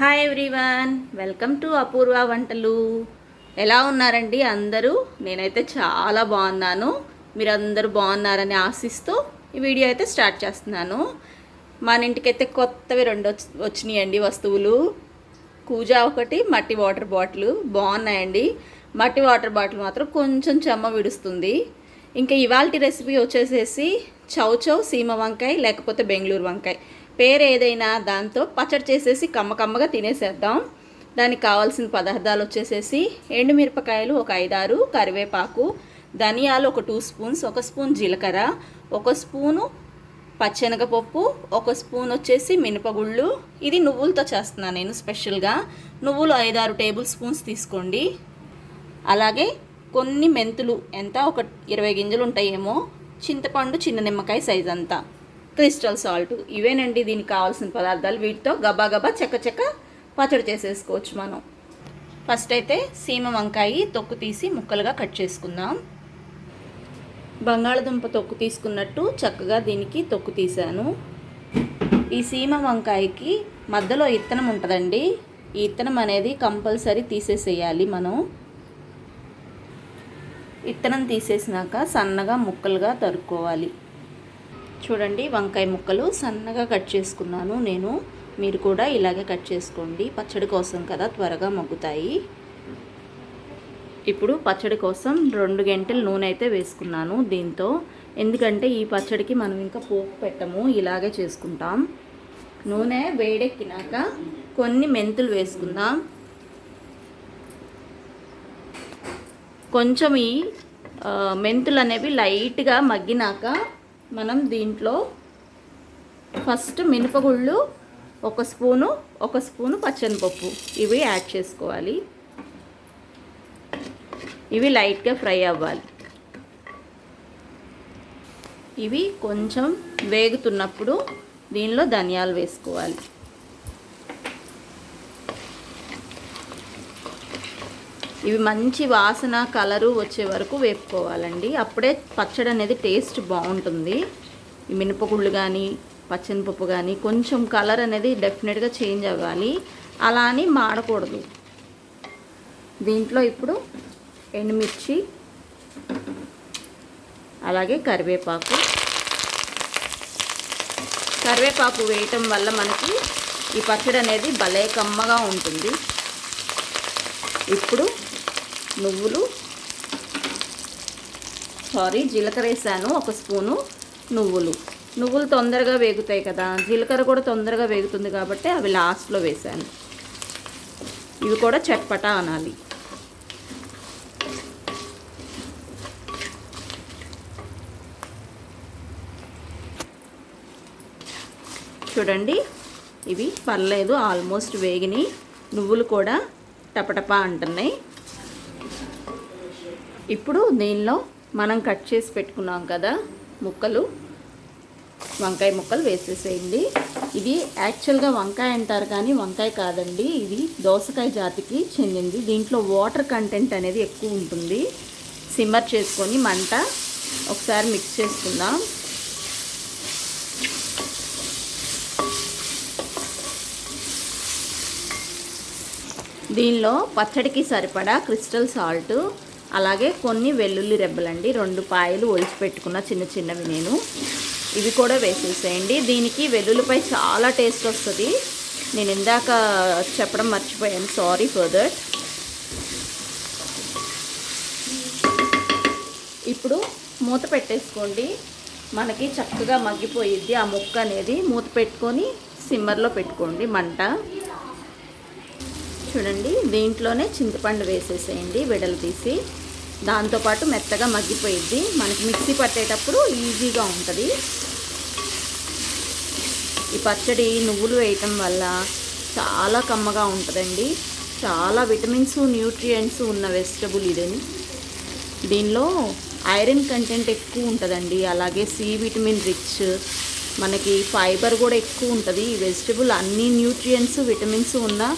Hi everyone welcome to Apoorva వంటలు ఎలా ఉన్నారండి అందరూ? నేనైతే చాలా బాగున్నాను. మీరు అందరూ బాగున్నారని ఆశిస్తూ ఈ వీడియో అయితే స్టార్ట్ చేస్తున్నాను. మన ఇంటికైతే కొత్తవి రెండు వచ్చి వచ్చినాయండి వస్తువులు. కూజా ఒకటి మట్టి వాటర్ బాటిల్. బాగున్నాయండి. మట్టి వాటర్ బాటిల్ మాత్రం కొంచెం చెమ్మ విడుస్తుంది. ఇంకా ఇవాళ రెసిపీ వచ్చేసేసి చౌ చౌ సీమ వంకాయ లేకపోతే బెంగళూరు వంకాయ. పేరు ఏదైనా దాంతో పచ్చడి చేసేసి కమ్మ కమ్మగా తినేసేద్దాం. దానికి కావాల్సిన పదార్థాలు వచ్చేసేసి ఎండుమిరపకాయలు ఒక ఐదారు కరివేపాకు ధనియాలు ఒక టూ స్పూన్స్ ఒక స్పూన్ జీలకర్ర ఒక స్పూను పచ్చెనగపప్పు ఒక స్పూన్ వచ్చేసి మినపగుళ్ళు. ఇది నువ్వులతో చేస్తున్నాను నేను స్పెషల్గా. నువ్వులు ఐదారు టేబుల్ స్పూన్స్ తీసుకోండి. అలాగే కొన్ని మెంతులు ఎంత? ఒక ఇరవై గింజలు ఉంటాయేమో. చింతపండు చిన్న నిమ్మకాయ సైజ్ అంతా క్రిస్టల్ సాల్ట్ ఇవేనండి దీనికి కావాల్సిన పదార్థాలు. వీటితో గబా గబా చెక్క చెక్క పచ్చడి చేసేసుకోవచ్చు మనం. ఫస్ట్ అయితే సీమ వంకాయ తొక్కు తీసి ముక్కలుగా కట్ చేసుకుందాం. బంగాళదుంప తొక్కు తీసుకున్నట్టు చక్కగా దీనికి తొక్కు తీశాను. ఈ సీమ వంకాయకి మధ్యలో ఇత్తనం ఉంటుందండి. ఈ ఇత్తనం అనేది కంపల్సరీ తీసేసేయాలి మనం. ఇత్తనం తీసేసినాక సన్నగా ముక్కలుగా తరుక్కోవాలి. చూడండి వంకాయ ముక్కలు సన్నగా కట్ చేసుకున్నాను నేను. మీరు కూడా ఇలాగే కట్ చేసుకోండి. పచ్చడి కోసం కదా త్వరగా మగ్గుతాయి. ఇప్పుడు పచ్చడి కోసం రెండు గంటలు నూనె అయితే వేసుకున్నాను దీంతో. ఎందుకంటే ఈ పచ్చడికి మనం ఇంకా పోపు పెట్టము ఇలాగే చేసుకుంటాం. నూనె వేడెక్కినాక కొన్ని మెంతులు వేసుకుందాం. కొంచెం ఈ మెంతులు అనేవి లైట్గా మగ్గినాక మనం దీంట్లో ఫస్ట్ మినపగుళ్ళు ఒక స్పూను ఒక స్పూను పచ్చనిపప్పు. ఇవి యాడ్ చేసుకోవాలి. ఇవి లైట్గా ఫ్రై అవ్వాలి. ఇవి కొంచెం వేగుతున్నప్పుడు దీనిలో ధనియాలు వేసుకోవాలి. ఇవి మంచి వాసన కలరు వచ్చే వరకు వేపుకోవాలండి. అప్పుడే పచ్చడి అనేది టేస్ట్ బాగుంటుంది. ఈ మినపగుళ్ళు కానీ పచ్చనిపప్పు కానీ కొంచెం కలర్ అనేది డెఫినెట్గా చేంజ్ అవ్వాలి. అలా అని మాడకూడదు. దీంట్లో ఇప్పుడు ఎండుమిర్చి అలాగే కరివేపాకు. కరివేపాకు వేయటం వల్ల మనకి ఈ పచ్చడి అనేది భలే కమ్మగా ఉంటుంది. ఇప్పుడు నువ్వులు. సారీ జీలకర్ర వేసాను ఒక స్పూను నువ్వులు. నువ్వులు తొందరగా వేగుతాయి కదా జీలకర్ర కూడా తొందరగా వేగుతుంది కాబట్టి అవి లాస్ట్లో వేసాను. ఇవి కూడా చట్పటా అనాలి. చూడండి ఇవి పర్లేదు ఆల్మోస్ట్ వేగినాయి. నువ్వులు కూడా టపటపా అంటున్నాయి. ఇప్పుడు దీనిలో మనం కట్ చేసి పెట్టుకున్నాం కదా ముక్కలు. వంకాయ ముక్కలు వేసేసేయండి. ఇది యాక్చువల్గా వంకాయ అంటారు కానీ వంకాయ కాదండి. ఇది దోసకాయ జాతికి చెందింది. దీంట్లో వాటర్ కంటెంట్ అనేది ఎక్కువ ఉంటుంది. సిమ్మర్ చేసుకొని మంట ఒకసారి మిక్స్ చేసుకుందాం. దీనిలో పచ్చడికి సరిపడా క్రిస్టల్ సాల్ట్ అలాగే కొన్ని వెల్లుల్లి రెబ్బలండి. రెండు పాయలు ఒలిచి పెట్టుకున్న చిన్న చిన్నవి నేను. ఇవి కూడా వేసేసేయండి. దీనికి వెల్లుల్లిపై చాలా టేస్ట్ వస్తుంది. నేను ఇందాక చెప్పడం మర్చిపోయాను. సారీ ఫర్ దట్ ఇప్పుడు మూత పెట్టేసుకోండి. మనకి చక్కగా మగ్గిపోయిద్ది ఆ ముక్క అనేది. మూత పెట్టుకొని సిమ్మర్లో పెట్టుకోండి మంట. చూడండి దీంట్లోనే చింతపండు వేసేసేయండి విడలు తీసి దాంతోపాటు మెత్తగా మగ్గిపోయిద్ది. మనకి మిక్సీ పట్టేటప్పుడు ఈజీగా ఉంటుంది. ఈ పచ్చడి నువ్వులు వేయటం వల్ల చాలా కమ్మగా ఉంటుందండి. చాలా విటమిన్స్ న్యూట్రియంట్స్ ఉన్న వెజిటబుల్ ఇదని. దీనిలో ఐరన్ కంటెంట్ ఎక్కువ ఉంటుందండి. అలాగే సి విటమిన్ రిచ్. మనకి ఫైబర్ కూడా ఎక్కువ ఉంటుంది. ఈ వెజిటబుల్ అన్ని న్యూట్రియంట్స్ విటమిన్స్ ఉన్న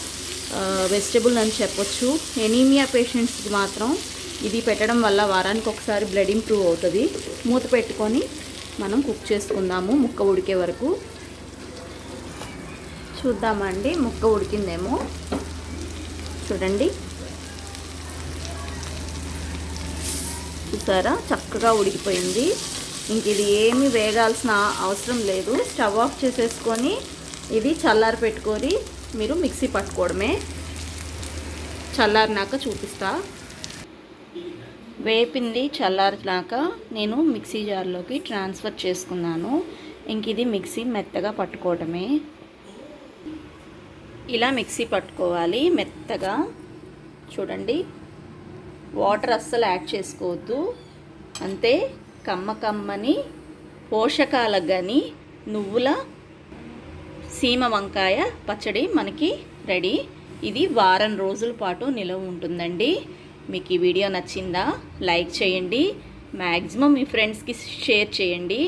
వెజిటబుల్ అని చెప్పొచ్చు. ఎనీమియా పేషెంట్స్కి మాత్రం ఇది పెట్టడం వల్ల వారానికి ఒకసారి బ్లడ్ ఇంప్రూవ్ అవుతుంది. మూత పెట్టుకొని మనం కుక్ చేసుకుందాము ముక్క ఉడికే వరకు. చూద్దామండి ముక్క ఉడికిందేమో. చూడండి. చూసారా? చక్కగా ఉడికిపోయింది. ఇంక ఇది ఏమి వేగాల్సిన అవసరం లేదు. స్టవ్ ఆఫ్ చేసేసుకొని ఇది చల్లారి పెట్టుకొని మీరు మిక్సీ పట్టుకోవడమే. చల్లారినాక చూపిస్తా. వేపింది చల్లారినాక నేను మిక్సీ జార్లోకి ట్రాన్స్ఫర్ చేసుకున్నాను. ఇంక ఇది మిక్సీ మెత్తగా పట్టుకోవటమే. ఇలా మిక్సీ పట్టుకోవాలి మెత్తగా. చూడండి. వాటర్ అస్సలు యాడ్ చేసుకోవద్దు. అంతే కమ్మ కమ్మని పోషకాలకు కానీ నువ్వుల సీమ వంకాయ పచ్చడి మనకి రెడీ. ఇది వారం రోజుల పాటు నిలవ ఉంటుందండి. మీకు ఈ వీడియో నచ్చిందా లైక్ చేయండి మ్యాక్సిమం మీ ఫ్రెండ్స్కి షేర్ చేయండి.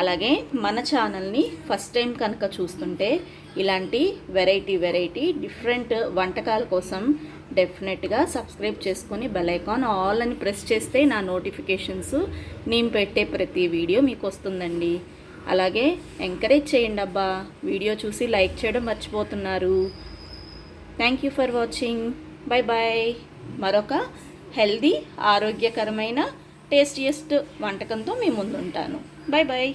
అలాగే మన ఛానల్ని ఫస్ట్ టైం కనుక చూస్తుంటే ఇలాంటి వెరైటీ వెరైటీ డిఫరెంట్ వంటకాల కోసం డెఫినెట్గా సబ్స్క్రైబ్ చేసుకొని బెల్ ఐకాన్ ఆల్ అని ప్రెస్ చేస్తే నా నోటిఫికేషన్స్ నేను పెట్టే ప్రతి వీడియో మీకు వస్తుందండి. అలాగే ఎంకరేజ్ చేయండి అబ్బా వీడియో చూసి లైక్ చేయడం మర్చిపోతున్నారు. Thank you for watching. Bye bye మరొక హెల్దీ ఆరోగ్యకరమైన టేస్టియస్ట్ వంటకంతో మీ ముందుంటాను. Bye bye